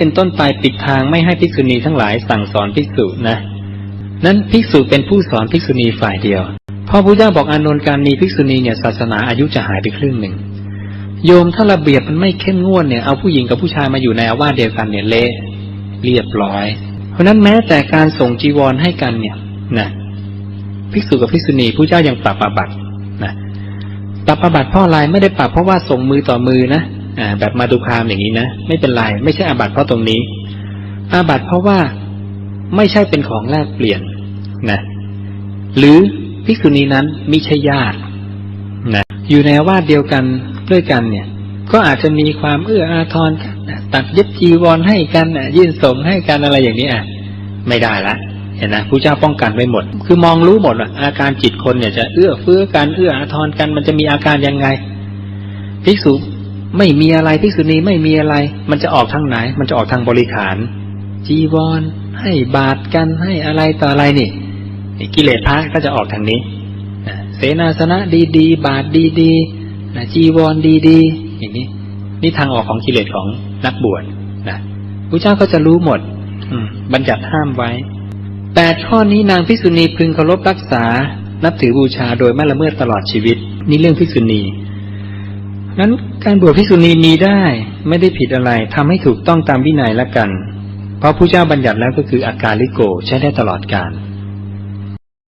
เป็นต้นไปปิดทางไม่ให้ภิกษุณีทั้งหลายสั่งสอนภิกษุนะ นั้นภิกษุเป็นผู้สอนภิกษุณีฝ่ายเดียวพอพระเจ้าบอกอานนท์การมีภิกษุณีเนี่ยศาสนาอายุจะหายไปครึ่งหนึ่ง โยมถ้าระเบียบมันไม่เข้มงวดเนี่ยเอาผู้หญิงกับผู้ชายมาอยู่ในอาวาสเดียวกันเนี่ยเละเรียบร้อย เพราะนั้นแม้แต่การส่งจีวรให้กันเนี่ยนะภิกษุกับภิกษุณีผู้เจ้ายังปรับอาบัตินะปรับอาบัติเพราะอะไรไม่ได้ปรับเพราะว่าส่งมือต่อมือนะ อ่าแบบมาดูคามอย่างนี้นะไม่เป็นไรไม่ใช่อาบัติเพราะตรงนี้ อาบัติเพราะว่าไม่ใช่เป็นของแลกเปลี่ยนนะหรือภิกษุณีนั้นมิใช่ญาตินะอยู่ในอาวาเดียวกันด้วยกันเนี่ย ก็อาจจะมีความเอื้ออาทรกันนะตัดเย็บจีวรให้กันยื่นสงให้กันอะไรอย่างนี้อะ ไม่ได้ละเห็นนะผู้เจ้าป้องกันไว้หมด คือมองรู้หมดว่าอาการจิตคนเนี่ยจะเอื้อเฟื้อกันเอื้ออาทรกันมันจะมีอาการยังไงภิกษุ ไม่มีอะไรภิกษุณีไม่มีอะไร มันจะออกทางไหน มันจะออกทางบริขารจีวร ให้บาตรกันให้อะไรต่ออะไรนี่กิเลสพระก็จะออกทางนี้เสนาสนะดีๆ บาตรดีๆนะจีวรดีๆ อย่างนี้นี่ทางออกของกิเลสของนักบวชนะพระเจ้าก็จะรู้หมด อืบัญญัติห้ามไว้แปดข้อนี้นางภิกษุณีพึงเคารพรักษา นับถือบูชาโดยไม่ละเมิดตลอดชีวิต นี่เรื่องภิกษุณี นั้นการบวชภิกษุณีมีได้ไม่ได้ผิดอะไรทำให้ถูกต้องตามวินัยละกัน เพราะผู้เจ้าบัญญัติแล้วก็คืออาการลิโกใช้ได้ตลอดกาล